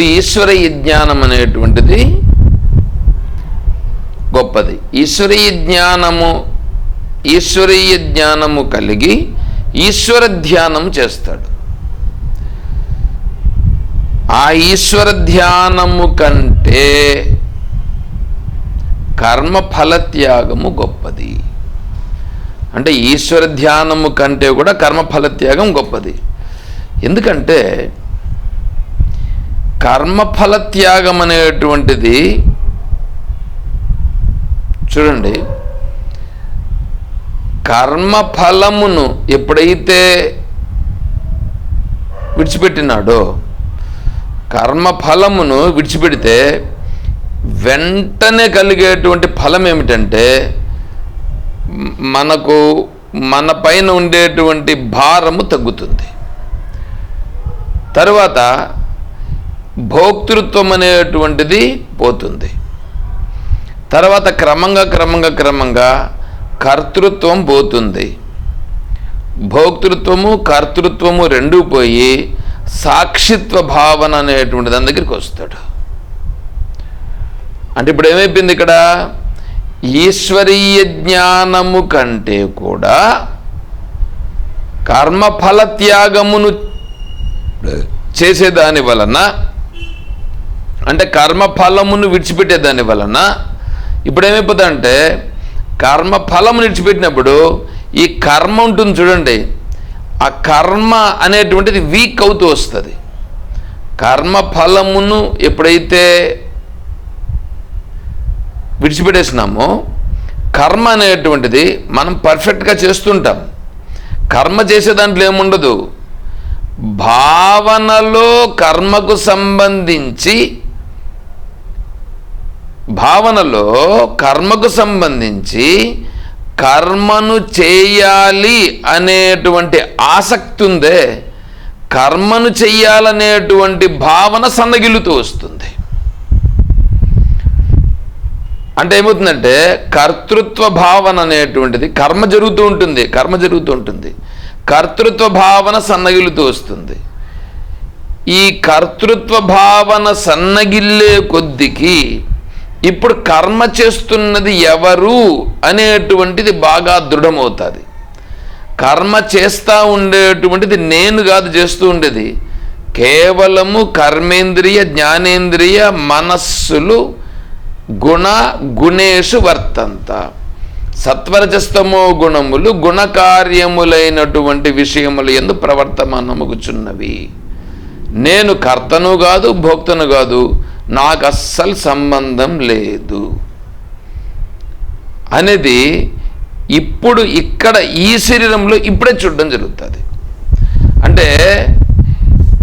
ఈశ్వరీయ జ్ఞానం అనేటువంటిది గొప్పది. ఈశ్వరీయ జ్ఞానము ఈశ్వరీయ జ్ఞానము కలిగి ఈశ్వర ధ్యానం చేస్తాడు. ఆ ఈశ్వర ధ్యానము కంటే కర్మఫలత్యాగము గొప్పది. అంటే ఈశ్వర ధ్యానము కంటే కూడా కర్మఫలత్యాగం గొప్పది. ఎందుకంటే కర్మఫల త్యాగం అనేటువంటిది చూడండి. కర్మఫలమును ఎప్పుడైతే విడిచిపెట్టినాడో కర్మఫలమును విడిచిపెడితే వెంటనే కలిగేటువంటి ఫలం ఏమిటంటే మనకు మన పైన ఉండేటువంటి భారము తగ్గుతుంది. తరువాత భోక్తృత్వం అనేటువంటిది పోతుంది. తర్వాత క్రమంగా క్రమంగా క్రమంగా కర్తృత్వం పోతుంది. భోక్తృత్వము కర్తృత్వము రెండూ పోయి సాక్షిత్వ భావన అనేటువంటి దాని దగ్గరికి వస్తాడు. అంటే ఇప్పుడు ఏమైపోయింది ఇక్కడ? ఈశ్వరీయ జ్ఞానము కంటే కూడా కర్మఫల త్యాగమును చేసేదాని వలన అంటే కర్మఫలమును విడిచిపెట్టేదాని వలన ఇప్పుడు ఏమైపోతుందంటే కర్మఫలము విడిచిపెట్టినప్పుడు ఈ కర్మ ఉంటుంది చూడండి. ఆ కర్మ అనేటువంటిది వీక్ అవుతూ వస్తుంది. కర్మఫలమును ఎప్పుడైతే విడిచిపెట్టేసినామో కర్మ అనేటువంటిది మనం పర్ఫెక్ట్గా చేస్తుంటాం. కర్మ చేసే దాంట్లో ఏముండదు? భావనలో కర్మకు సంబంధించి భావనలో కర్మకు సంబంధించి కర్మను చేయాలి అనేటువంటి ఆసక్తి ఉందే కర్మను చెయ్యాలనేటువంటి భావన సన్నగిల్లుతూ వస్తుంది. అంటే ఏమవుతుందంటే కర్తృత్వ భావన అనేటువంటిది కర్మ జరుగుతూ ఉంటుంది కర్మ జరుగుతూ ఉంటుంది. కర్తృత్వ భావన సన్నగిలుతూ వస్తుంది. ఈ కర్తృత్వ భావన సన్నగిల్లే కొద్దికి ఇప్పుడు కర్మ చేస్తున్నది ఎవరు అనేటువంటిది బాగా దృఢమవుతుంది. కర్మ చేస్తూ ఉండేటువంటిది నేను కాదు చేస్తూ ఉండేది. కేవలము కర్మేంద్రియ జ్ఞానేంద్రియ మనస్సులు గుణ గుణేషు వర్తంత. సత్వరజస్తమో గుణములు గుణకార్యములైనటువంటి విషయములు ఎందు ప్రవర్తమానముగుచున్నవి నేను కర్తను కాదు భోక్తను కాదు నాకు అస్సలు సంబంధం లేదు. అనేది ఇప్పుడు ఇక్కడ ఈ శరీరంలో ఇప్పుడే చూడడం జరుగుతుంది. అంటే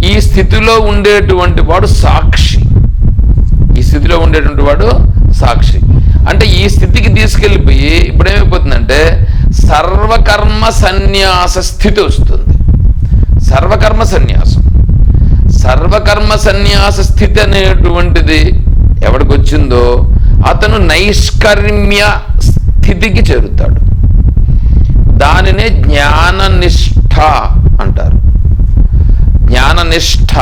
ఈ స్థితిలో ఉండేటువంటి వాడు సాక్షి. ఈ స్థితిలో ఉండేటువంటి వాడు సాక్షి. అంటే ఈ స్థితికి తీసుకెళ్ళిపోయి ఇప్పుడేమైపోతుందంటే సర్వకర్మ సన్యాస స్థితి వస్తుంది. సర్వకర్మ సన్యాసం. సర్వకర్మ సన్యాస స్థితి అనేటువంటిది ఎవరికి వచ్చిందో అతను నైష్కర్మ్య స్థితికి చేరుతాడు. దానినే జ్ఞాననిష్ఠ అంటారు. జ్ఞాననిష్ఠ.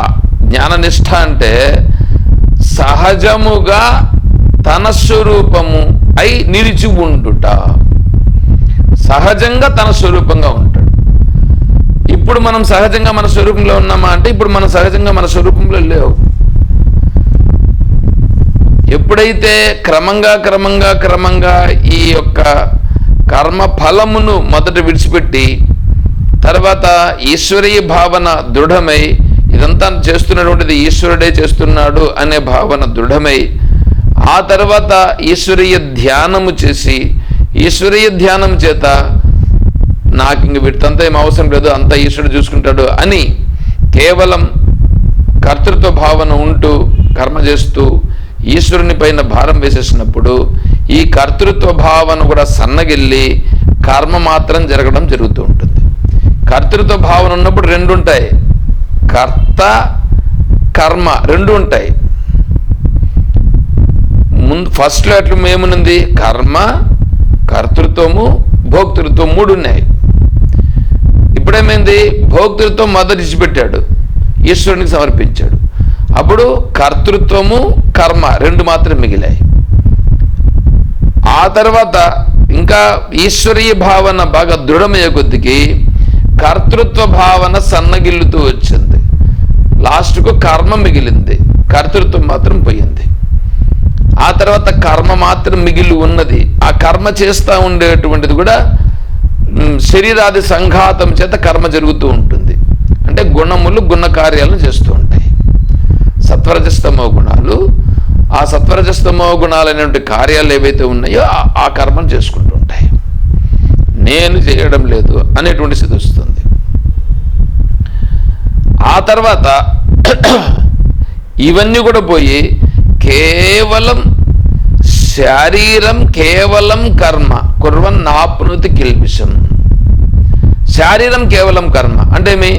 జ్ఞాననిష్ఠ అంటే సహజముగా తన స్వరూపము అయి నిలిచి ఉండుట. సహజంగా తన స్వరూపంగా ఉంటుంది ఇప్పుడు మనం సహజంగా మన స్వరూపంలో ఉన్నామా అంటే ఇప్పుడు మనం సహజంగా మన స్వరూపంలో లేవు. ఎప్పుడైతే క్రమంగా క్రమంగా క్రమంగా ఈ యొక్క కర్మ ఫలమును మొదట విడిచిపెట్టి తర్వాత ఈశ్వరీయ భావన దృఢమై ఇదంతా చేస్తున్నటువంటిది ఈశ్వరుడే చేస్తున్నాడు అనే భావన దృఢమై ఆ తర్వాత ఈశ్వరీయ ధ్యానము చేసి ఈశ్వరీయ ధ్యానం చేత నాకు ఇంక వీటితో ఏం అవసరం లేదు అంతా ఈశ్వరుడు చూసుకుంటాడు అని కేవలం కర్తృత్వ భావన ఉంటూ కర్మ చేస్తూ ఈశ్వరుని పైన భారం వేసేసినప్పుడు ఈ కర్తృత్వ భావన కూడా సన్నగిల్లి కర్మ మాత్రం జరగడం జరుగుతూ ఉంటుంది. కర్తృత్వ భావన ఉన్నప్పుడు రెండు ఉంటాయి. కర్త కర్మ రెండు ఉంటాయి. ముందు ఫస్ట్లో అట్లా ఏమునుంది కర్మ కర్తృత్వము భోక్తృత్వం మూడు ఉన్నాయి. ఇప్పుడేమైంది? భోక్తృత్వం మొదటి ఇచ్చిపెట్టాడు ఈశ్వరునికి సమర్పించాడు. అప్పుడు కర్తృత్వము కర్మ రెండు మాత్రం మిగిలాయి. ఆ తర్వాత ఇంకా ఈశ్వరీయ భావన బాగా దృఢమయ్యే కొద్దికి కర్తృత్వ భావన సన్నగిల్లుతూ వచ్చింది. లాస్ట్కు కర్మ మిగిలింది. కర్తృత్వం మాత్రం పోయింది. ఆ తర్వాత కర్మ మాత్రం మిగిలి ఉన్నది. ఆ కర్మ చేస్తూ ఉండేటువంటిది కూడా శరీరాది సంఘాతం చేత కర్మ జరుగుతూ ఉంటుంది. అంటే గుణములు గుణ కార్యాలను చేస్తూ ఉంటాయి. సత్వరజస్తమో గుణాలు ఆ సత్వరజస్తమో గుణాలైనటువంటి కార్యాలు ఏవైతే ఉన్నాయో ఆ- ఆ కర్మను చేసుకుంటూ ఉంటాయి. నేను చేయడం లేదు అనేటువంటి స్థితి వస్తుంది. ఆ తర్వాత ఇవన్నీ కూడా పోయి కేవలం శారీరం కేవలం కర్మ కుర్వన్నాప్నుతి కిల్పిషన్ శారీరం కేవలం కర్మ. అంటే మీ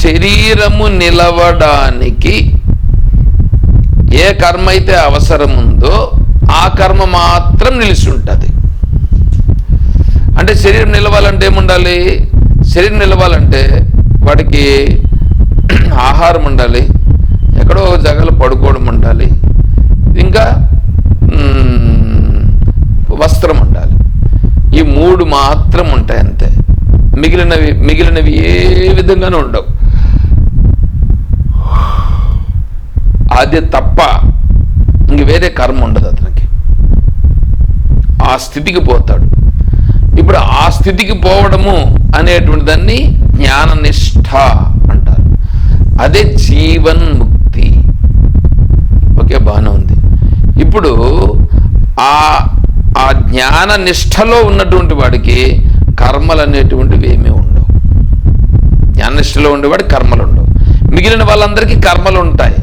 శరీరము నిలవడానికి ఏ కర్మ అయితే అవసరం ఉందో ఆ కర్మ మాత్రం నిలిచి ఉంటుంది అంటే శరీరం నిలవాలంటే ఏముండాలి? శరీరం నిలవాలంటే వాడికి ఆహారం ఉండాలి ఎక్కడో జగలు పడుకోవడం ఉండాలి ఇంకా వస్త్రం ఉండాలి. మూడు మాత్రం ఉంటాయి అంతే. మిగిలినవి మిగిలినవి ఏ విధంగానూ ఉండవు. అది తప్ప ఇంక వేరే కర్మ ఉండదు అతనికి. ఆ స్థితికి పోతాడు. ఇప్పుడు ఆ స్థితికి పోవడము అనేటువంటి దాన్ని జ్ఞాననిష్ట అంటారు. అదే జీవన్ ముక్తి. ఓకే బాగానే ఉంది. ఇప్పుడు ఆ ఆ జ్ఞాన నిష్టలో ఉన్నటువంటి వాడికి కర్మలు అనేటువంటివి ఏమీ ఉండవు. జ్ఞాననిష్టలో ఉండేవాడికి కర్మలు ఉండవు మిగిలిన వాళ్ళందరికీ కర్మలు ఉంటాయి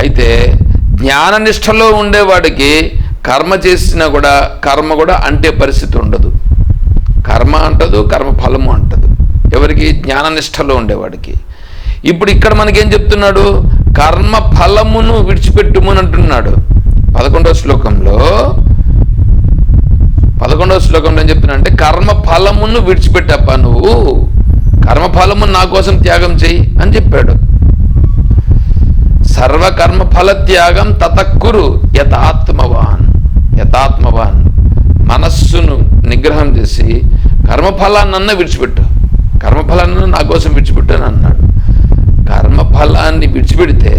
అయితే జ్ఞాననిష్టలో ఉండేవాడికి కర్మ చేసినా కూడా కర్మ కూడా అంటే పరిస్థితి ఉండదు. కర్మ అంటదు కర్మ ఫలము అంటదు. ఎవరికి? జ్ఞాననిష్టలో ఉండేవాడికి. ఇప్పుడు ఇక్కడ మనకేం చెప్తున్నాడు? కర్మ ఫలమును విడిచిపెట్టుమని అంటున్నాడు పదకొండవ శ్లోకంలో పదకొండవ శ్లోకంలో ఏం చెప్తున్నా కర్మ ఫలమును విడిచిపెట్టప్ప నువ్వు కర్మ ఫలమును నా కోసం త్యాగం చెయ్యి అని చెప్పాడు. సర్వకర్మ ఫల త్యాగం తతక్కురు యథాత్మవాన్ యథాత్మవాన్ మనస్సును నిగ్రహం చేసి కర్మఫలాన్నన్న విడిచిపెట్టు కర్మఫలాన్ని నా కోసం విడిచిపెట్టు అని అన్నాడు. కర్మఫలాన్ని విడిచిపెడితే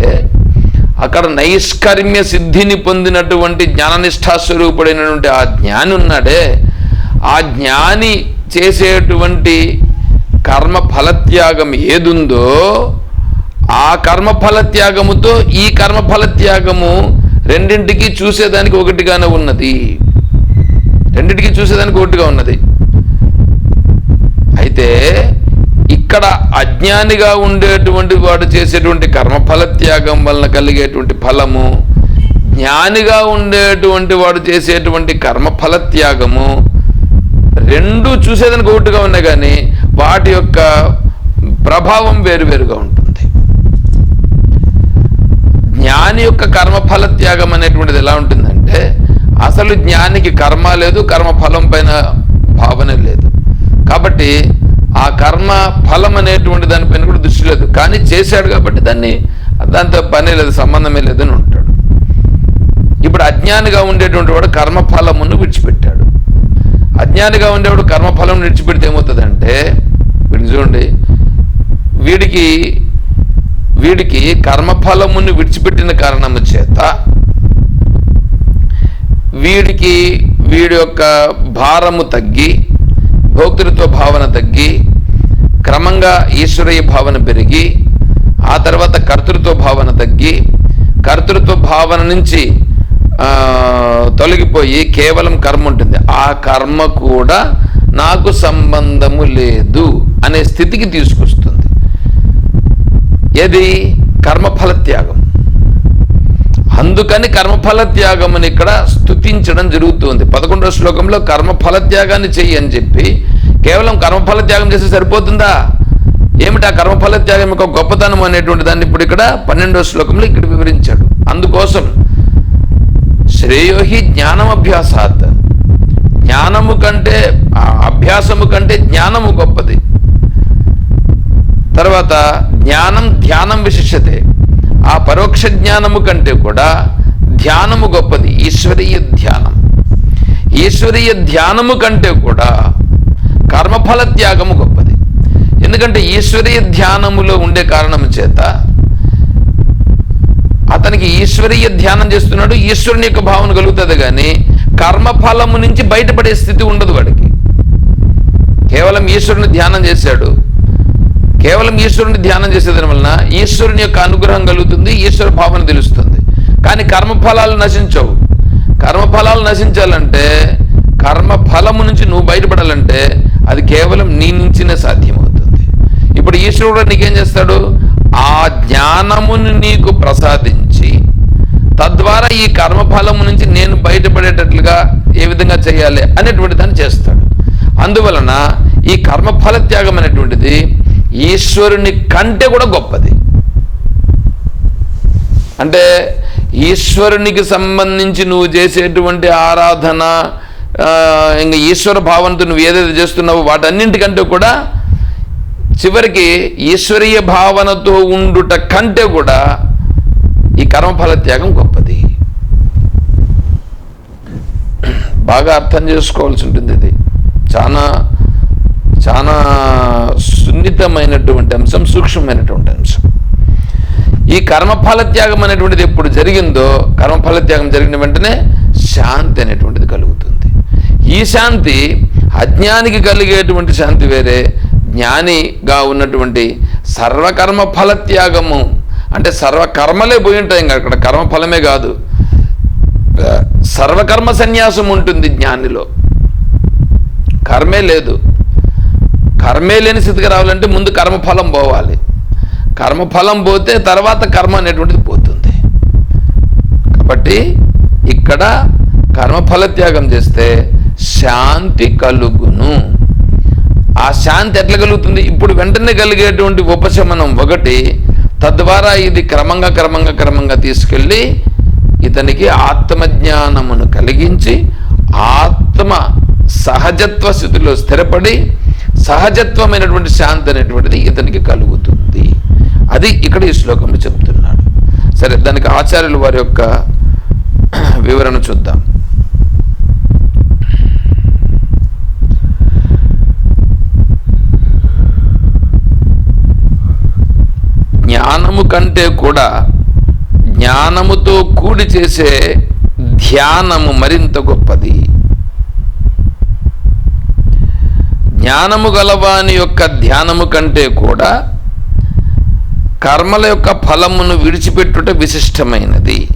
అక్కడ నైష్కర్మ్య సిద్ధిని పొందినటువంటి జ్ఞాననిష్టాస్వరూపుడైనటువంటి ఆ జ్ఞాని ఉన్నాడే ఆ జ్ఞాని చేసేటువంటి కర్మ ఫలత్యాగం ఏదుందో ఆ కర్మఫల త్యాగముతో ఈ కర్మఫల త్యాగము రెండింటికి చూసేదానికి ఒకటిగానే ఉన్నది. రెండింటికి చూసేదానికి ఒకటిగా ఉన్నది. అయితే ఇక్కడ అజ్ఞానిగా ఉండేటువంటి వాడు చేసేటువంటి కర్మఫల త్యాగం వలన కలిగేటువంటి ఫలము జ్ఞానిగా ఉండేటువంటి వాడు చేసేటువంటి కర్మఫల త్యాగము రెండు చూసేదానికి ఒకటిగా ఉన్నాయి కానీ వాటి యొక్క ప్రభావం వేరువేరుగా ఉంటుంది. జ్ఞాని యొక్క కర్మఫల త్యాగం అనేటువంటిది ఎలా ఉంటుందంటే అసలు జ్ఞానికి కర్మ లేదు కర్మ ఫలం పైన భావన లేదు. కాబట్టి ఆ కర్మ ఫలం అనేటువంటి దానిపైన కూడా దృష్టి లేదు. కానీ చేశాడు కాబట్టి దాన్ని దాంతో పని లేదు సంబంధమే లేదని ఉంటాడు. ఇప్పుడు అజ్ఞానిగా ఉండేటువంటి వాడు కర్మఫలమును విడిచిపెట్టాడు. అజ్ఞానిగా ఉండేవాడు కర్మఫలం విడిచిపెడితే ఏమవుతుందంటే వీడికి చూడండి వీడికి వీడికి కర్మఫలమును విడిచిపెట్టిన కారణము చేత వీడికి వీడి యొక్క భారము తగ్గి భోక్తృత్వ భావన తగ్గి క్రమంగా ఈశ్వరీయ భావన పెరిగి ఆ తర్వాత కర్తృత్వ భావన తగ్గి కర్తృత్వ భావన నుంచి తొలగిపోయి కేవలం కర్మ ఉంటుంది. ఆ కర్మ కూడా నాకు సంబంధము లేదు అనే స్థితికి తీసుకొస్తుంది. ఏది? కర్మఫల త్యాగం అందుకని కర్మఫల త్యాగం అని ఇక్కడ స్తుతించడం జరుగుతుంది. పదకొండవ శ్లోకంలో కర్మఫల త్యాగాన్ని చెయ్యి అని చెప్పి కేవలం కర్మఫల త్యాగం చేస్తే సరిపోతుందా? ఏమిటి ఆ కర్మఫల త్యాగం యొక్క గొప్పతనం అనేటువంటి దాన్ని ఇప్పుడు ఇక్కడ పన్నెండవ శ్లోకంలో ఇక్కడ వివరించాడు. అందుకోసం శ్రేయోహి జ్ఞానం అభ్యాసాత్. జ్ఞానము కంటే అభ్యాసము కంటే జ్ఞానము గొప్పది. తర్వాత జ్ఞానం ధ్యానం విశిష్టతే. ఆ పరోక్ష జ్ఞానము కంటే కూడా ధ్యానము గొప్పది. ఈశ్వరీయ ధ్యానం. ఈశ్వరీయ ధ్యానము కంటే కూడా కర్మఫల త్యాగము గొప్పది. ఎందుకంటే ఈశ్వరీయ ధ్యానములో ఉండే కారణము చేత అతనికి ఈశ్వరీయ ధ్యానం చేస్తున్నాడు. ఈశ్వరుని యొక్క భావన కలుగుతుంది కానీ కర్మఫలము నుంచి బయటపడే స్థితి ఉండదు వాడికి. కేవలం ఈశ్వరుని ధ్యానం చేశాడు. కేవలం ఈశ్వరుని ధ్యానం చేసేదాని వలన ఈశ్వరుని యొక్క అనుగ్రహం కలుగుతుంది ఈశ్వర భావన తెలుస్తుంది. కానీ కర్మఫలాలు నశించవు. కర్మఫలాలు నశించాలంటే కర్మ ఫలము నుంచి నువ్వు బయటపడాలంటే అది కేవలం నీ నుంచినే సాధ్యమవుతుంది. ఇప్పుడు ఈశ్వరుడు నీకేం చేస్తాడు? ఆ జ్ఞానమును నీకు ప్రసాదించి తద్వారా ఈ కర్మఫలము నుంచి నేను బయటపడేటట్లుగా ఏ విధంగా చేయాలి అనేటువంటి దాన్ని చేస్తాడు. అందువలన ఈ కర్మఫల త్యాగం అనేటువంటిది ఈశ్వరుని కంటే కూడా గొప్పది. అంటే ఈశ్వరునికి సంబంధించి నువ్వు చేసేటువంటి ఆరాధన ఇంకా ఈశ్వర భావనతో నువ్వు ఏదైతే చేస్తున్నావో వాటన్నింటికంటే కూడా చివరికి ఈశ్వరీయ భావనతో ఉండుట కంటే కూడా ఈ కర్మఫల త్యాగం గొప్పది. బాగా అర్థం చేసుకోవాల్సి ఉంటుంది ఇది. చాలా చాలా సున్నితమైనటువంటి అంశం సూక్ష్మమైనటువంటి అంశం. ఈ కర్మఫలత్యాగం అనేటువంటిది ఎప్పుడు జరిగిందో కర్మఫలత్యాగం జరిగిన వెంటనే శాంతి అనేటువంటిది కలుగుతుంది. ఈ శాంతి అజ్ఞానికి కలిగేటువంటి శాంతి వేరే జ్ఞానిగా ఉన్నటువంటి సర్వకర్మ ఫల త్యాగము అంటే సర్వకర్మలే పోయి ఉంటాయి ఇంకా అక్కడ కర్మఫలమే కాదు. సర్వకర్మ సన్యాసం ఉంటుంది జ్ఞానిలో. కర్మే లేదు. కర్మే లేని స్థితికి రావాలంటే ముందు కర్మఫలం పోవాలి. కర్మఫలం పోతే తర్వాత కర్మ అనేటువంటిది పోతుంది. కాబట్టి ఇక్కడ కర్మఫల త్యాగం చేస్తే శాంతి కలుగును. ఆ శాంతి ఎట్లా కలుగుతుంది? ఇప్పుడు వెంటనే కలిగేటువంటి ఉపశమనం ఒకటి తద్వారా ఇది క్రమంగా క్రమంగా క్రమంగా తీసుకెళ్ళి ఇతనికి ఆత్మజ్ఞానమును కలిగించి ఆత్మ సహజత్వ స్థితిలో స్థిరపడి సహజత్వమైనటువంటి శాంతి అనేటువంటిది ఇతనికి కలుగుతుంది. అది ఇక్కడ ఈ శ్లోకంలో చెప్తున్నాడు. సరే దానికి ఆచార్యులు వారి యొక్క వివరణ చూద్దాం. జ్ఞానము కంటే కూడా జ్ఞానముతో కూడి చేసే ధ్యానము మరింత గొప్పది. జ్ఞానము గలవాని యొక్క ధ్యానము కంటే కూడా కర్మల యొక్క ఫలమును విడిచిపెట్టుట విశిష్టమైనది.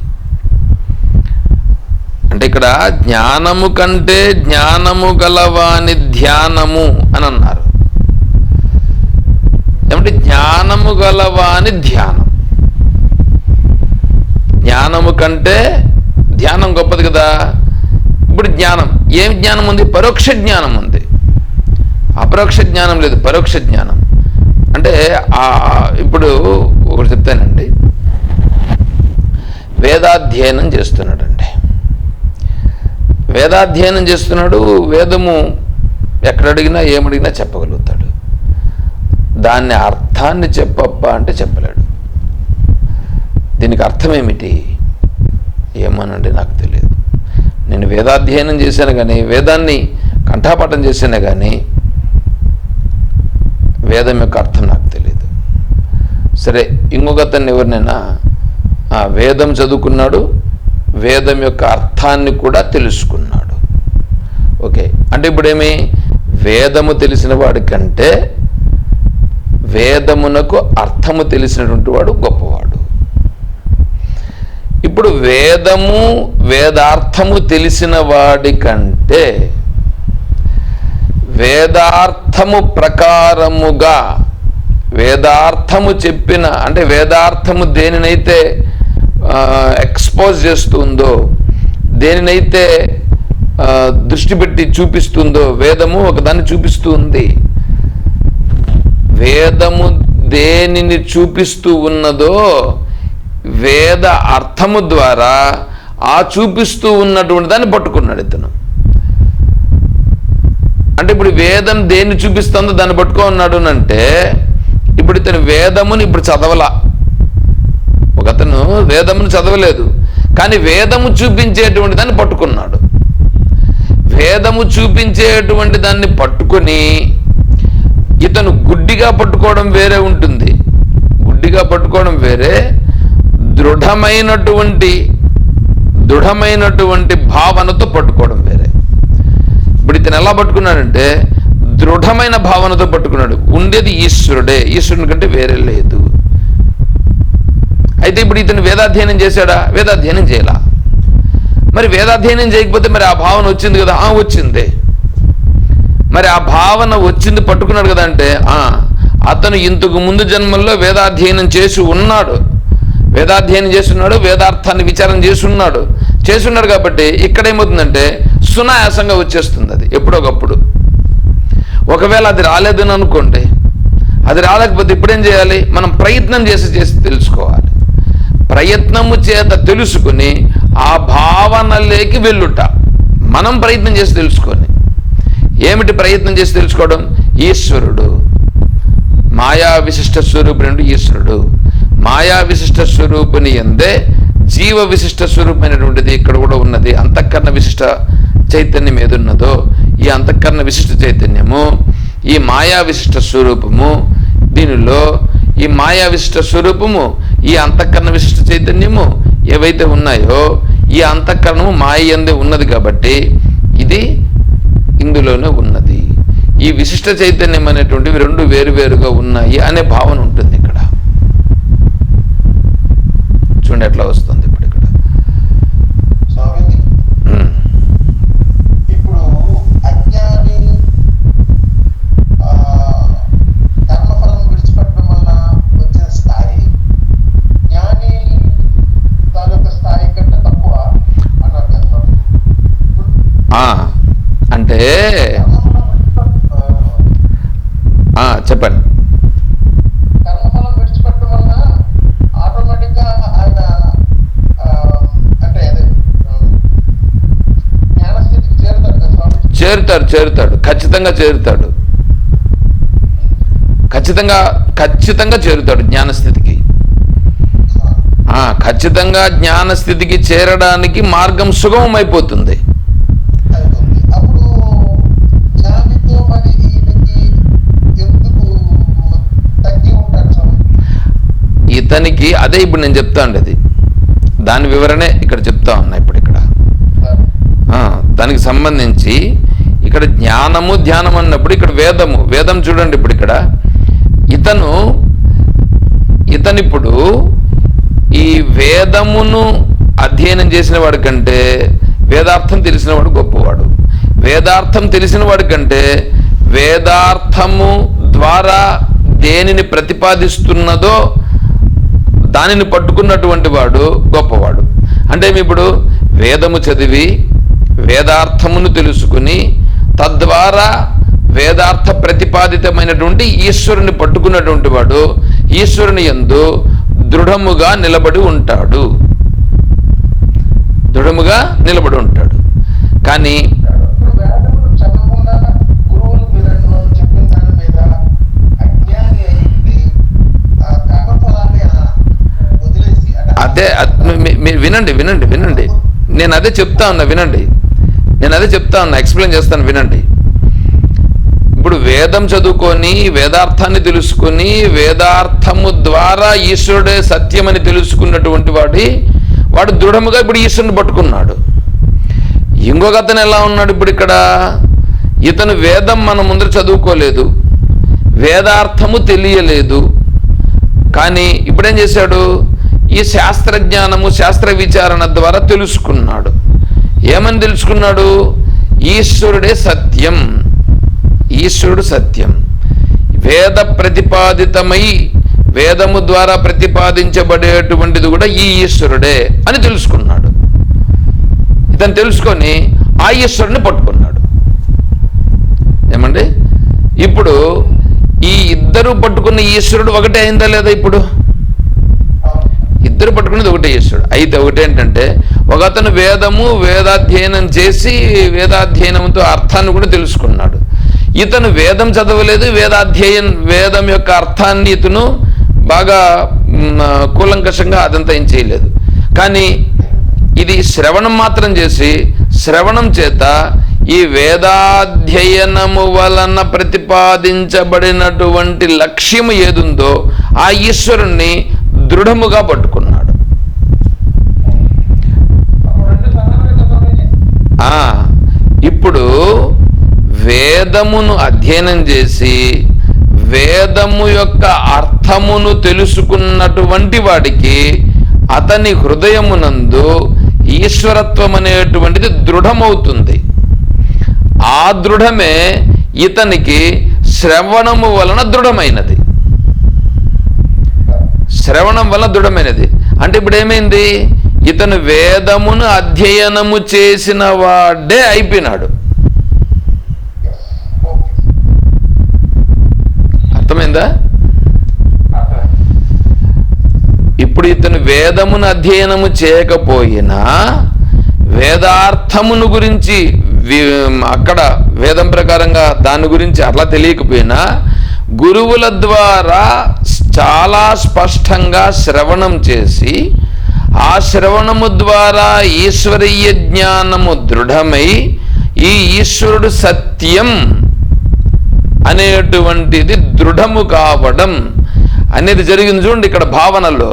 అంటే ఇక్కడ జ్ఞానము కంటే జ్ఞానము గలవాని ధ్యానము అని అన్నారు. ఏమంటే జ్ఞానము గలవాని ధ్యానం. జ్ఞానము కంటే ధ్యానం గొప్పది కదా. ఇప్పుడు జ్ఞానం ఏం జ్ఞానం ఉంది? పరోక్ష జ్ఞానం ఉంది. అపరోక్ష జ్ఞానం లేదు పరోక్ష జ్ఞానం. అంటే ఇప్పుడు ఒకటి చెప్తానండి. వేదాధ్యయనం చేస్తున్నాడండి. వేదాధ్యయనం చేస్తున్నాడు వేదము ఎక్కడడిగినా ఏమడిగినా చెప్పగలుగుతాడు. దాన్ని అర్థాన్ని చెప్పప్పా అంటే చెప్పలేడు. దీనికి అర్థం ఏమిటి? ఏమోనండి నాకు తెలియదు. నేను వేదాధ్యయనం చేశాను కానీ వేదాన్ని కంఠాపాఠం చేశాను కానీ వేదం యొక్క అర్థం నాకు తెలియదు సరే ఇంకొక అతన్ని ఎవరినైనా ఆ, వేదం చదువుకున్నాడు వేదం యొక్క అర్థాన్ని కూడా తెలుసుకున్నాడు. ఓకే అంటే ఇప్పుడేమి? వేదము తెలిసిన వాడికంటే వేదమునకు అర్థము తెలిసినటువంటి వాడు గొప్పవాడు. ఇప్పుడు వేదము వేదార్థము తెలిసిన వాడికంటే వేదార్థము ప్రకారముగా వేదార్థము చెప్పిన అంటే వేదార్థము దేనినైతే ఎక్స్పోజ్ చేస్తుందో దేనినైతే దృష్టి పెట్టి చూపిస్తుందో వేదము ఒకదాన్ని చూపిస్తుంది. వేదము దేనిని చూపిస్తూ ఉన్నదో వేద అర్థము ద్వారా ఆ చూపిస్తూ ఉన్నటువంటి దాన్ని పట్టుకున్నాడు ఇతను. అంటే ఇప్పుడు వేదం దేన్ని చూపిస్తుందో దాన్ని పట్టుకో ఉన్నాడు అంటే ఇప్పుడు ఇతను వేదముని ఇప్పుడు చదవలా. ఒకతను వేదమును చదవలేదు. కానీ వేదము చూపించేటువంటి దాన్ని పట్టుకున్నాడు. వేదము చూపించేటువంటి దాన్ని పట్టుకొని ఇతను గుడ్డిగా పట్టుకోవడం వేరే ఉంటుంది. గుడ్డిగా పట్టుకోవడం వేరే దృఢమైనటువంటి దృఢమైనటువంటి భావనతో పట్టుకోవడం ఇప్పుడు ఇతను ఎలా పట్టుకున్నాడంటే దృఢమైన భావనతో పట్టుకున్నాడు. ఉండేది ఈశ్వరుడే. ఈశ్వరుని కంటే వేరే లేదు. అయితే ఇప్పుడు ఇతను వేదాధ్యయనం చేశాడా? వేదాధ్యయనం చేయాల? మరి వేదాధ్యయనం చేయకపోతే మరి ఆ భావన వచ్చింది కదా? ఆ వచ్చింది. మరి ఆ భావన వచ్చింది పట్టుకున్నాడు కదా అంటే ఆ అతను ఇంతకు ముందు జన్మల్లో వేదాధ్యయనం చేసి ఉన్నాడు. వేదాధ్యయనం చేస్తున్నాడు వేదార్థాన్ని విచారం చేసి ఉన్నాడు. చేస్తున్నాడు కాబట్టి ఇక్కడ ఏమవుతుందంటే సునాయాసంగా వచ్చేస్తుంది అది ఎప్పుడొకప్పుడు. ఒకవేళ అది రాలేదని అనుకోండి అది రాలేకపోతే ఇప్పుడేం చేయాలి? మనం ప్రయత్నం చేసి చేసి తెలుసుకోవాలి. ప్రయత్నము చేత తెలుసుకుని ఆ భావనలోకి వెళ్ళుట మనం ప్రయత్నం చేసి తెలుసుకొని. ఏమిటి ప్రయత్నం చేసి తెలుసుకోవడం? ఈశ్వరుడు. మాయా విశిష్ట స్వరూపుడు ఈశ్వరుడు. మాయా విశిష్ట స్వరూపుని ఎందే జీవ విశిష్ట స్వరూపమైనటువంటిది ఇక్కడ కూడా ఉన్నది. అంతఃకరణ విశిష్ట చైతన్యం ఏదున్నదో ఈ అంతఃకరణ విశిష్ట చైతన్యము ఈ మాయా విశిష్ట స్వరూపము దీనిలో ఈ మాయా విశిష్ట స్వరూపము ఈ అంతఃకరణ విశిష్ట చైతన్యము ఏవైతే ఉన్నాయో ఈ అంతఃకరణము మాయ ఎందే ఉన్నది కాబట్టి ఇది ఇందులోనే ఉన్నది. ఈ విశిష్ట చైతన్యం అనేటువంటివి రెండు వేరువేరుగా ఉన్నాయి అనే భావన ఉంటుంది ఇక్కడ. చూడండి ఎట్లా వస్తుంది ఇప్పుడు ఇక్కడ స్వామిజీ ఉమ్. ఇప్పుడు అజ్ఞాని ఆ, కర్మఫలం విడిచిపెట్టడం వల్ల వచ్చిన స్థాయి జ్ఞాని తాలూకా స్థాయి కంటే తక్కువ అన్నారు కదా స్వామి. ఇప్పుడు ఆ, అంటే కర్మఫలం విడిచిపెట్ట- ఆ, ఆ, చెప్పండి కర్మఫలం విడిచిపెట్టడం వల్ల ఆటోమేటిక్గా ఆయన ఆ, అంటే అదే ఆ, జ్ఞానస్థితికి చేరుతాడు చేరుతాడు చేరుతాడు. ఖచ్చితంగా చేరుతాడు. ఖచ్చితంగా ఖచ్చితంగా చేరుతాడు జ్ఞానస్థితికి. ఆ, ఖచ్చితంగా జ్ఞానస్థితికి చేరడానికి మార్గం సుగమం అయిపోతుంది అవుతుంది అప్పుడు జ్ఞానితో మరి ఈయనకి ఎందుకు తగ్గి ఉంటాడు స్వామి ఇతనికి అదే ఇప్పుడు నేను చెప్తా అండి అది. దాని వివరణే ఇక్కడ చెప్తా ఉన్నా ఇప్పుడు ఇక్కడ. దానికి సంబంధించి ఇక్కడ జ్ఞానము ధ్యానం అన్నప్పుడు ఇక్కడ వేదము. వేదం చూడండి ఇప్పుడు ఇక్కడ. ఇతను ఇతనిప్పుడు ఈ వేదమును అధ్యయనం చేసిన వాడి కంటే వేదార్థం తెలిసిన వాడు గొప్పవాడు. వేదార్థం తెలిసిన వాడి కంటే వేదార్థము ద్వారా దేనిని ప్రతిపాదిస్తున్నదో దానిని పట్టుకున్నటువంటి వాడు గొప్పవాడు. అంటే ఇప్పుడు? వేదము చదివి వేదార్థమును తెలుసుకుని తద్వారా వేదార్థ ప్రతిపాదితమైనటువంటి ఈశ్వరుని పట్టుకున్నటువంటి వాడు ఈశ్వరుని యందు దృఢముగా నిలబడి ఉంటాడు. దృఢముగా నిలబడి ఉంటాడు. కానీ అంటే అదే మీరు వినండి వినండి వినండి. నేను అదే చెప్తా ఉన్నా వినండి. నేను అదే చెప్తా ఉన్నా ఎక్స్ప్లెయిన్ చేస్తాను వినండి. ఇప్పుడు వేదం చదువుకొని వేదార్థాన్ని తెలుసుకొని వేదార్థము ద్వారా ఈశ్వరుడే సత్యమని తెలుసుకున్నటువంటి వాడి వాడు దృఢముగా ఇప్పుడు ఈశ్వరుని పట్టుకున్నాడు. ఇంకొక అతను ఎలా ఉన్నాడు ఇప్పుడు ఇక్కడ? ఇతను వేదం మన ముందర చదువుకోలేదు. వేదార్థము తెలియలేదు. కానీ ఇప్పుడేం చేశాడు? ఈ శాస్త్రజ్ఞానము శాస్త్ర విచారణ ద్వారా తెలుసుకున్నాడు. ఏమని తెలుసుకున్నాడు? ఈశ్వరుడే సత్యం. ఈశ్వరుడు సత్యం. వేద ప్రతిపాదితమై వేదము ద్వారా ప్రతిపాదించబడేటువంటిది కూడా ఈ ఈశ్వరుడే అని తెలుసుకున్నాడు. ఇతను తెలుసుకొని ఆ ఈశ్వరుని పట్టుకున్నాడు. ఏమండి? ఇప్పుడు ఈ ఇద్దరు పట్టుకున్న ఈశ్వరుడు ఒకటే అయిందా లేదా ఇప్పుడు? ఇద్దరు పట్టుకునేది ఒకటే ఈశ్వరుడు అయితే ఒకటేంటంటే ఒక అతను వేదము వేదాధ్యయనం చేసి వేదాధ్యయనంతో అర్థాన్ని కూడా తెలుసుకున్నాడు. ఇతను వేదం చదవలేదు వేదాధ్యయనం వేదం యొక్క అర్థాన్ని ఇతను బాగా కూలంకషంగా అదంతా ఏం చేయలేదు. కానీ ఇది శ్రవణం మాత్రం చేసి శ్రవణం చేత ఈ వేదాధ్యయనము వలన ప్రతిపాదించబడినటువంటి లక్ష్యము ఏదుందో ఆ ఈశ్వరుణ్ణి దృఢముగా పట్టుకున్నాడు అప్పుడు రెండు సమానమే చదవాలి ఆ, ఇప్పుడు వేదమును అధ్యయనం చేసి వేదము యొక్క అర్థమును తెలుసుకున్నటువంటి వాడికి అతని హృదయమునందు ఈశ్వరత్వం అనేటువంటిది దృఢమవుతుంది. ఆ దృఢమే ఇతనికి శ్రవణము వలన దృఢమైనది. శ్రవణం వలన దృఢమైనది. అంటే ఇప్పుడు ఏమైంది? ఇతను వేదమును అధ్యయనము చేసిన వాడే అయిపోయినాడు. అర్థమైందా? ఇప్పుడు ఇతను వేదమును అధ్యయనము చేయకపోయినా వేదార్థమును గురించి అక్కడ వేదం ప్రకారంగా దాని గురించి అట్లా తెలియకపోయినా గురువుల ద్వారా చాలా స్పష్టంగా శ్రవణం చేసి ఆ శ్రవణము ద్వారా ఈశ్వరీయ జ్ఞానము దృఢమై ఈ ఈశ్వరుడు సత్యం అనేటువంటిది దృఢము కావడం అనేది జరిగింది చూడండి ఇక్కడ భావనలో.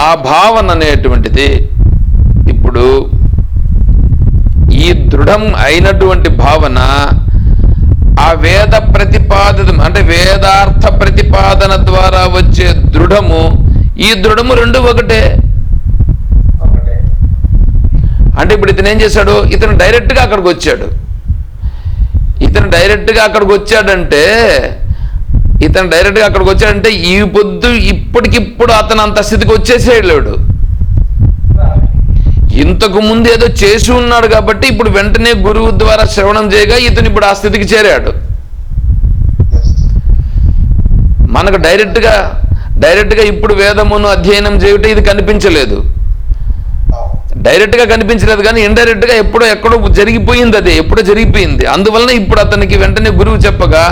ఆ భావన అనేటువంటిది ఇప్పుడు ఈ దృఢం అయినటువంటి భావన ఆ వేద ప్రతిపాదన అంటే వేదార్థ ప్రతిపాదన ద్వారా వచ్చే దృఢము ఈ దృఢము రెండు ఒకటే ఒకటే. అంటే ఇప్పుడు ఇతను ఏం చేశాడు? ఇతను డైరెక్ట్గా అక్కడికి వచ్చాడు. ఇతను డైరెక్ట్గా అక్కడికి వచ్చాడంటే ఇతను డైరెక్ట్గా అక్కడికి వచ్చాడంటే ఈ పొద్దు ఇప్పటికిప్పుడు అతను అంత స్థితికి వచ్చేసేయలేడు. ఇంతకు ముందు ఏదో చేసి ఉన్నాడు కాబట్టి ఇప్పుడు వెంటనే గురువు ద్వారా శ్రవణం చేయగా ఇతను ఇప్పుడు ఆ స్థితికి చేరాడు. మనకు డైరెక్ట్గా డైరెక్ట్గా ఇప్పుడు వేదమును అధ్యయనం చేయటం ఇది కనిపించలేదు. డైరెక్ట్గా కనిపించలేదు కానీ ఇండైరెక్ట్గా ఎప్పుడో ఎక్కడో జరిగిపోయింది అది ఎప్పుడో జరిగిపోయింది. అందువలన ఇప్పుడు అతనికి వెంటనే గురువు చెప్పగా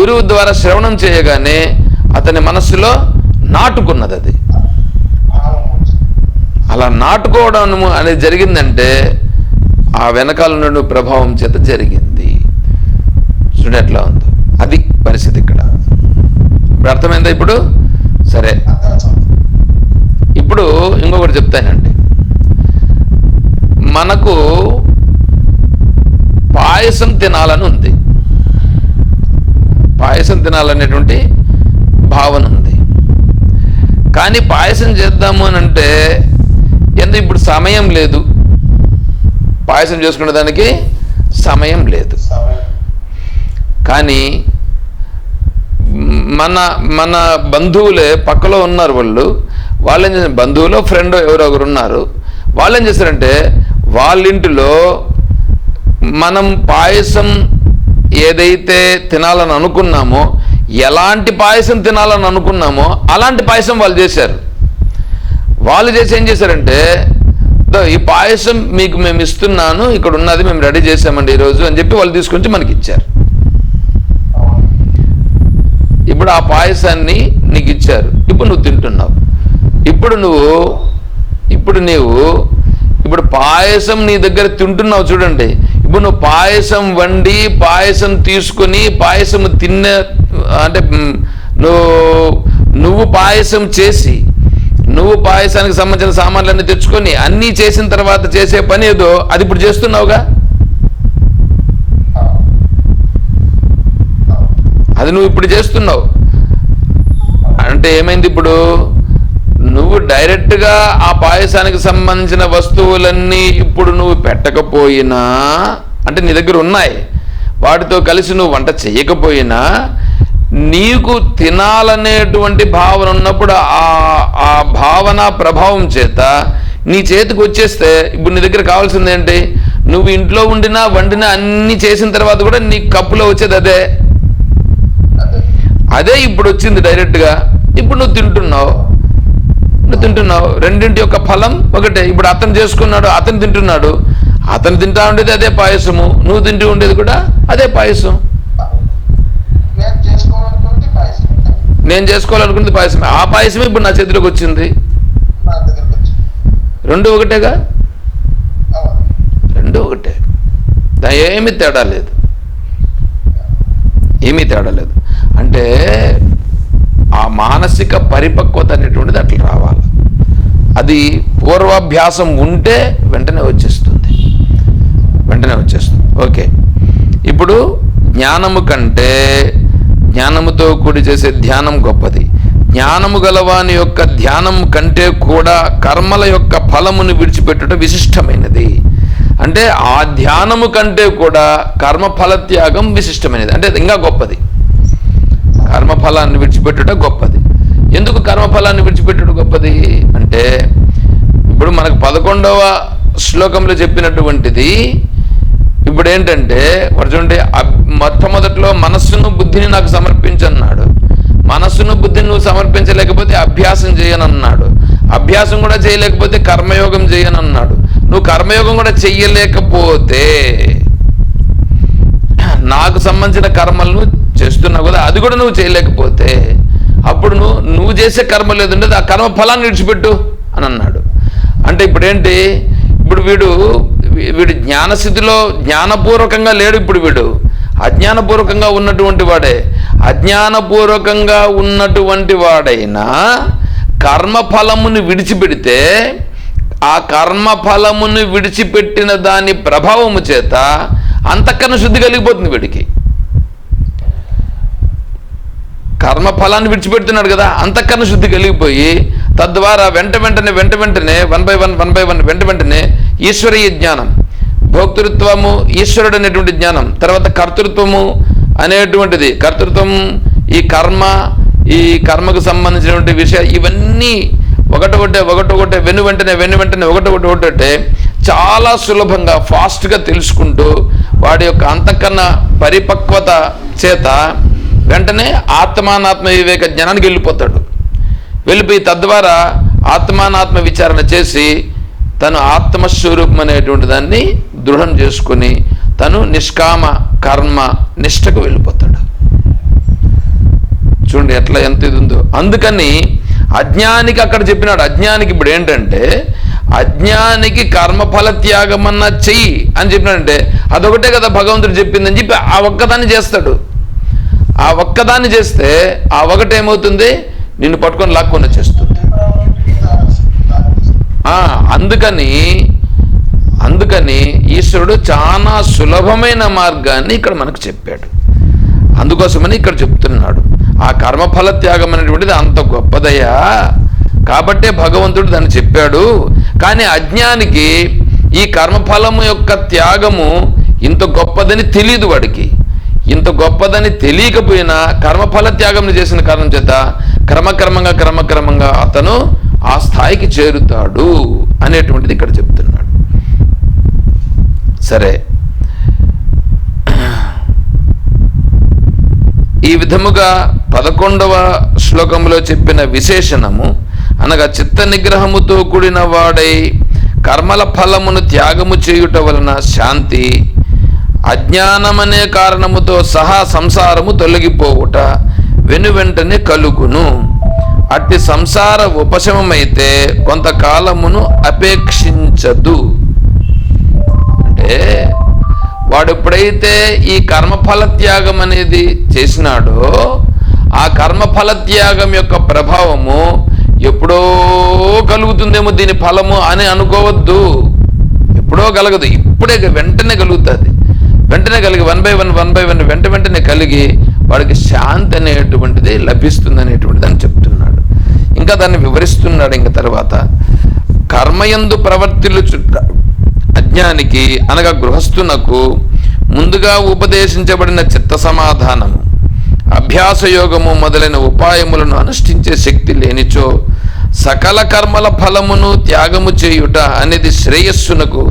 గురువు ద్వారా శ్రవణం చేయగానే అతని మనస్సులో నాటుకున్నది అది అలా నాటుకోవడం అనేది జరిగిందంటే ఆ వెనకాల నుండి ప్రభావం చేత జరిగింది. చూడట్లా ఎట్లా ఉందో. అది పరిస్థితి ఇక్కడ. ఇప్పుడు అర్థమైందా ఇప్పుడు? సరే. ఇప్పుడు ఇంకొకటి చెప్తానండి. మనకు పాయసం తినాలని ఉంది. పాయసం తినాలనేటువంటి భావన ఉంది. కానీ పాయసం చేద్దాము అని అంటే ఎందుకు ఇప్పుడు సమయం లేదు? పాయసం చేసుకునే దానికి సమయం లేదు. కానీ మన మన బంధువులే పక్కలో ఉన్నారు వాళ్ళు. వాళ్ళు ఏం చేశారు? బంధువులో ఫ్రెండ్ ఎవరో ఒకరు ఉన్నారు. వాళ్ళు ఏం చేశారంటే వాళ్ళ ఇంటిలో మనం పాయసం ఏదైతే తినాలని అనుకున్నామో ఎలాంటి పాయసం తినాలని అనుకున్నామో అలాంటి పాయసం వాళ్ళు చేశారు. వాళ్ళు చేసి ఏం చేశారంటే ఈ పాయసం మీకు మేము ఇస్తున్నాను ఇక్కడ ఉన్నది మేము రెడీ చేసామండి ఈరోజు అని చెప్పి వాళ్ళు తీసుకొచ్చి మనకి ఇచ్చారు. ఇప్పుడు ఆ పాయసాన్ని నీకు ఇచ్చారు. ఇప్పుడు నువ్వు తింటున్నావు. ఇప్పుడు నువ్వు ఇప్పుడు నీవు ఇప్పుడు పాయసం నీ దగ్గర తింటున్నావు చూడండి. ఇప్పుడు నువ్వు పాయసం వండి పాయసం తీసుకొని పాయసం తిన్న అంటే నువ్వు నువ్వు పాయసం చేసి నువ్వు పాయసానికి సంబంధించిన సామాన్లన్నీ తెచ్చుకొని అన్నీ చేసిన తర్వాత చేసే పని ఏదో అది ఇప్పుడు చేస్తున్నావుగా? అది నువ్వు ఇప్పుడు చేస్తున్నావు. అంటే ఏమైంది ఇప్పుడు? నువ్వు డైరెక్ట్గా ఆ పాయసానికి సంబంధించిన వస్తువులన్నీ ఇప్పుడు నువ్వు పెట్టకపోయినా అంటే నీ దగ్గర ఉన్నాయి. వాటితో కలిసి నువ్వు వంట చేయకపోయినా నీకు తినాలనేటువంటి భావన ఉన్నప్పుడు ఆ ఆ భావన ప్రభావం చేత నీ చేతికి వచ్చేస్తే ఇప్పుడు నీ దగ్గర కావాల్సింది ఏంటి? నువ్వు ఇంట్లో ఉండినా వండినా అన్ని చేసిన తర్వాత కూడా నీ కప్పులో వచ్చేది అదే. అదే. అదే ఇప్పుడు వచ్చింది డైరెక్ట్గా. ఇప్పుడు నువ్వు తింటున్నావు. నువ్వు తింటున్నావు. రెండింటి యొక్క ఫలం ఒకటే. ఇప్పుడు అతను చేసుకున్నాడు అతను తింటున్నాడు. అతను తింటా ఉండేది అదే పాయసము. నువ్వు తింటూ ఉండేది కూడా అదే పాయసం. నేను చేసుకోవాలనుకుంటే పాయసం చేసుకోవాలనుకున్నది పాయసమే. ఆ పాయసమే ఇప్పుడు నా చేతిలోకి వచ్చింది. రెండు ఒకటేగా? రెండు ఒకటే. దాని ఏమీ తేడా లేదు. ఏమీ తేడా లేదు. అంటే ఆ మానసిక పరిపక్వత అనేటువంటిది అట్లా రావాలి. అది పూర్వాభ్యాసం ఉంటే వెంటనే వచ్చేస్తుంది. వెంటనే వచ్చేస్తుంది. ఓకే. ఇప్పుడు జ్ఞానము కంటే జ్ఞానముతో కూడి చేసే ధ్యానం గొప్పది. జ్ఞానము గలవాని యొక్క ధ్యానం కంటే కూడా కర్మల యొక్క ఫలమును విడిచిపెట్టుట విశిష్టమైనది. అంటే ఆ ధ్యానము కంటే కూడా కర్మ ఫలత్యాగం విశిష్టమైనది. అంటే అది ఇంకా గొప్పది. కర్మఫలాన్ని విడిచిపెట్టుట గొప్పది. ఎందుకు కర్మఫలాన్ని విడిచిపెట్టుట గొప్పది? అంటే ఇప్పుడు మనకు పదకొండవ శ్లోకంలో చెప్పినటువంటిది ఇప్పుడు ఏంటంటే చూడండి మొట్టమొదట్లో మనస్సును బుద్ధిని నాకు సమర్పించన్నాడు. మనస్సును బుద్ధిని నువ్వు సమర్పించలేకపోతే అభ్యాసం చేయనన్నాడు. అభ్యాసం కూడా చేయలేకపోతే కర్మయోగం చేయనన్నాడు. నువ్వు కర్మయోగం కూడా చెయ్యలేకపోతే నాకు సంబంధించిన కర్మలను చేస్తున్నావు కదా అది కూడా నువ్వు చేయలేకపోతే అప్పుడు నువ్వు నువ్వు చేసే కర్మ లేదంటే ఆ కర్మ ఫలాన్ని విడిచిపెట్టు అని అన్నాడు. అంటే ఇప్పుడు ఏంటి ఇప్పుడు వీడు వీడు జ్ఞానస్థితిలో జ్ఞానపూర్వకంగా లేడు ఇప్పుడు వీడు. అజ్ఞానపూర్వకంగా ఉన్నటువంటి వాడే. అజ్ఞానపూర్వకంగా ఉన్నటువంటి వాడైనా కర్మఫలమును విడిచిపెడితే ఆ కర్మఫలమును విడిచిపెట్టిన దాని ప్రభావము చేత అంతకన్నా శుద్ధి కలిగిపోతుంది వీడికి. కర్మ ఫలాన్ని విడిచిపెడుతున్నాడు కదా అంతఃకరణ శుద్ధి కలిగిపోయి తద్వారా వెంట వెంటనే వెంట వెంటనే one by one one by one వెంట వెంటనే ఈశ్వరీయ జ్ఞానం భోక్తృత్వము ఈశ్వరుడు అనేటువంటి జ్ఞానం తర్వాత కర్తృత్వము అనేటువంటిది కర్తృత్వం ఈ కర్మ ఈ కర్మకు సంబంధించినటువంటి విషయాలు ఇవన్నీ ఒకటొకటే ఒకటొకటే వెను వెంటనే వెను వెంటనే ఒకటొకటి ఒకటొకటే చాలా సులభంగా ఫాస్ట్గా తెలుసుకుంటూ వాడి యొక్క అంతకన్నా పరిపక్వత చేత వెంటనే ఆత్మానాత్మ వివేక జ్ఞానానికి వెళ్ళిపోతాడు. వెళ్ళిపోయి తద్వారా ఆత్మానాత్మ విచారణ చేసి తను ఆత్మస్వరూపం అనేటువంటి దాన్ని దృఢం చేసుకుని తను నిష్కామ కర్మ నిష్టకు వెళ్ళిపోతాడు. చూడండి ఎట్లా ఎంత ఇది ఉందో. అందుకని అజ్ఞానికి అక్కడ చెప్పినాడు. అజ్ఞానికి ఇప్పుడు ఏంటంటే అజ్ఞానికి కర్మఫల త్యాగమన్నా చెయ్యి అని చెప్పినాడంటే అదొకటే కదా భగవంతుడు చెప్పిందని చెప్పి ఆ ఒక్కదాన్ని చేస్తాడు. ఆ ఒక్కదాన్ని చేస్తే ఆ ఒకటి ఏమవుతుంది? నిన్ను పట్టుకొని లాక్కొని వచ్చేస్తుంది. ఆ, అందుకని అందుకని ఈశ్వరుడు చాలా సులభమైన మార్గాన్ని ఇక్కడ మనకు చెప్పాడు. అందుకోసమని ఇక్కడ చెప్తున్నాడు. ఆ కర్మఫల త్యాగం అనేటువంటిది అంత గొప్పదయ్యా. కాబట్టే భగవంతుడు దాన్ని చెప్పాడు. కానీ అజ్ఞానికి ఈ కర్మఫలము యొక్క త్యాగము ఇంత గొప్పదని తెలియదు వాడికి. ఇంత గొప్పదని తెలియకపోయినా కర్మఫల త్యాగం చేసిన కారణం చేత క్రమక్రమంగా క్రమక్రమంగా అతను ఆ స్థాయికి చేరుతాడు అనేటువంటిది ఇక్కడ చెప్తున్నాడు. సరే. ఈ విధముగా పదకొండవ శ్లోకంలో చెప్పిన విశేషణము అనగా చిత్త నిగ్రహముతో కూడిన వాడై కర్మల ఫలమును త్యాగము చేయుట వలన శాంతి అజ్ఞానమనే కారణముతో సహా సంసారము తొలగిపోవుట వెను వెంటనే కలుగును. అట్టి సంసార ఉపశమమైతే కొంతకాలమును అపేక్షించదు. అంటే వాడు ఎప్పుడైతే ఈ కర్మఫల త్యాగం అనేది చేసినాడో ఆ కర్మఫల త్యాగం యొక్క ప్రభావము ఎప్పుడో కలుగుతుందేమో దీని ఫలము అని అనుకోవద్దు. ఎప్పుడో కలగదు. ఇప్పుడే వెంటనే కలుగుతుంది. వెంటనే కలిగి one by one one by one వెంట వెంటనే కలిగి వాడికి శాంతి అనేటువంటిది లభిస్తుంది అనేటువంటిది అని చెప్తున్నాడు. ఇంకా దాన్ని వివరిస్తున్నాడు ఇంకా తర్వాత. కర్మయందు ప్రవర్తిల్లుచుట అజ్ఞానికి అనగా గృహస్థునకు ముందుగా ఉపదేశించబడిన చిత్త సమాధానము అభ్యాస యోగము మొదలైన ఉపాయములను అనుష్ఠించే శక్తి లేనిచో సకల కర్మల ఫలమును త్యాగము చేయుట అనేది శ్రేయస్సునకు